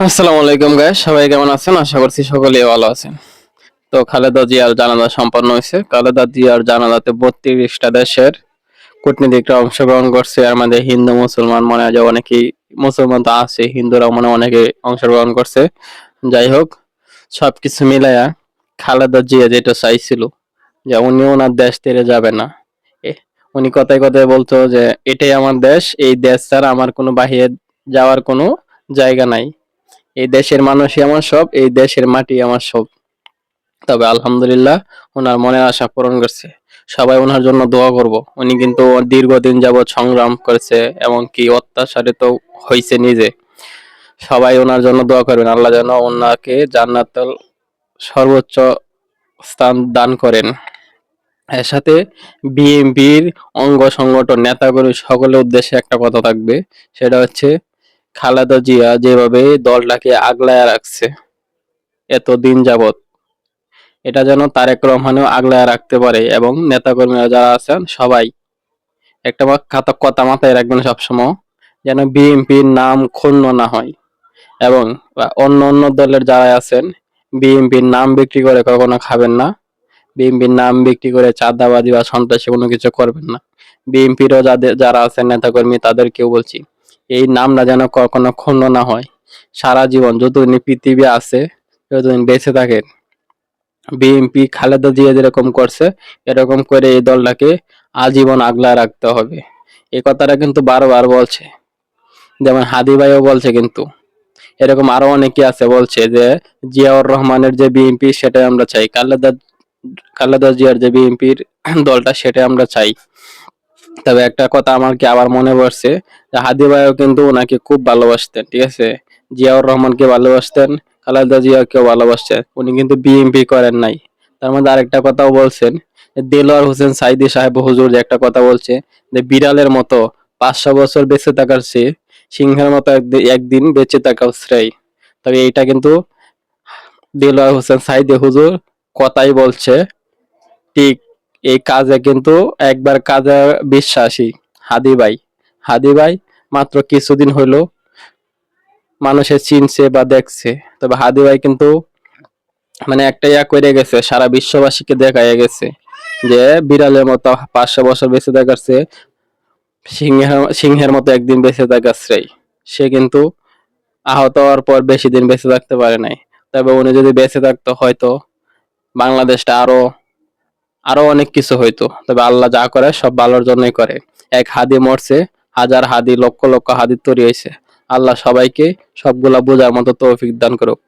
আসসালামু আলাইকুম গায়ে সবাই কেমন আছেন? আশা করছি সকলেই ভালো আছেন। তো খালেদা জিয়ার জানাজা সম্পন্ন হয়েছে। খালেদা জিয়ার জানাজাতে বত্রিশটা দেশের কূটনীতিকরা অংশগ্রহণ করছে। আর আমাদের হিন্দু, মুসলমান মনে হয় যে অনেকেই মুসলমান তো আছে হিন্দুরা মনে অনেকে অংশগ্রহণ করছে। যাই হোক, সবকিছু মিলাইয়া খালেদা জিয়া যেটা চাইছিল যে উনি ওনার দেশ ছেড়ে যাবে না। উনি কথায় কথায় বলতো যে, এটাই আমার দেশ, এই দেশ ছাড়া আমার কোনো বাহিরে যাওয়ার কোনো জায়গা নাই। এই দেশের মানুষই আমার সব, এই দেশের মাটি আমার সব। তবে আলহামদুলিল্লাহ, ওনার মনের আশা পূরণ করছে। সবাই ওনার জন্য দোয়া করব। উনি কিন্তু দীর্ঘদিন যাবৎ সংগ্রাম করেছে, এমনকি অত্যাচারিত হয়েছে নিজে। সবাই ওনার জন্য দোয়া করবেন। আল্লাহ যেন ওনাকে জান্নাতুল সর্বোচ্চ স্থান দান করেন। এর সাথে বিএনপির অঙ্গ সংগঠন, নেতাকর্মী সকলের উদ্দেশ্যে একটা কথা থাকবে। সেটা হচ্ছে খালেদা জিয়া যেভাবে দলটাকে আগলায় রাখছে, এতদিন যাবত এটা যেন তারেক রহমানও আগলায় রাখতে পারে এবং নেতাকর্মীরা যারা আছেন সবাই একটা মা- খাতা কথা মাথায় রাখবেন সবসময়, যেন বিএনপির নাম ক্ষুণ্ণ না হয় এবং অন্য অন্য দলের যারা আছেন, বিএনপির নাম বিক্রি করে কখনো খাবেন না, বিএনপির নাম বিক্রি করে চাঁদাবাজি বা সন্ত্রাসী কোনো কিছু করবেন না। বিএনপিরও যাদের যারা আছেন নেতাকর্মী, তাদেরকেও বলছি এই নামটা যেন কখনো ক্ষুণ্ণ না হয়। সারা জীবন যতদিন পৃথিবী আছে যতদিন বেঁচে থাকেন বিএনপি খালেদা জিয়া যেরকম করছে, এরকম করে এই দলটাকে আজীবন আগলা রাখতে হবে। এ কথাটা কিন্তু বারবার বলছে। যেমন হাদি ভাইও বলছে কিন্তু। এরকম আরও অনেকে আছে বলছে যে, জিয়াউর রহমানের যে বিএনপি সেটাই আমরা চাই। খালেদা খালেদা জিয়ার যে বিএনপির দলটা, সেটাই আমরা চাই। তবে একটা কথা আমার কি আবার মনে পড়ছে হাদি ভাইও কিন্তু ওনাকে খুব ভালোবাসতেন, ঠিক আছে? জিয়াউর রহমানকে ভালোবাসতেন, খালেদা জিয়াকেও ভালোবাসতেন, উনি কিন্তু বিএনপি করেন নাই। তার মধ্যে আরেকটা কথাও বলছেন দেলোয়ার হোসেন সাইদি সাহেব হুজুর যে একটা কথা বলছে, যে বিড়ালের মতো পাঁচশো বছর বেঁচে থাকার চেয়ে সিংহের মতো একদি- একদিন বেঁচে থাকাও শ্রেয়। তবে এইটা কিন্তু দেলোয়ার হোসেন সাইদি হুজুর কথাই বলছে, ঠিক এই কাজে কিন্তু একবার কাজে বিশ্বাসী হাদি ভাই। হাদি ভাই মাত্র কিছুদিন হইল মানুষে চিনছে বা দেখছে। তবে হাদি ভাই কিন্তু মানে একটা ইয়া করে গেছে, সারা বিশ্ববাসীকে দেখাইয়া গেছে যে বিড়ালের মতো পাঁচশো বছর বেঁচে চেয়ে সিংহের সিংহের মতো একদিন বেঁচে শ্রেয়। সে কিন্তু আহত হওয়ার পর বেশি দিন বেঁচে থাকতে পারে নাই। তবে উনি যদি বেঁচে থাকতো হয়তো বাংলাদেশটা আরও আরও অনেক কিছু হইতো তবে আল্লাহ যা করে, সব ভালোর জন্যই করে। এক হাদি মরছে, হাজার হাদি, লক্ষ লক্ষ হাদি তৈরি হয়েছে। আল্লাহ সবাইকে সবগুলা বোঝার মতো তৌফিক দান করুক।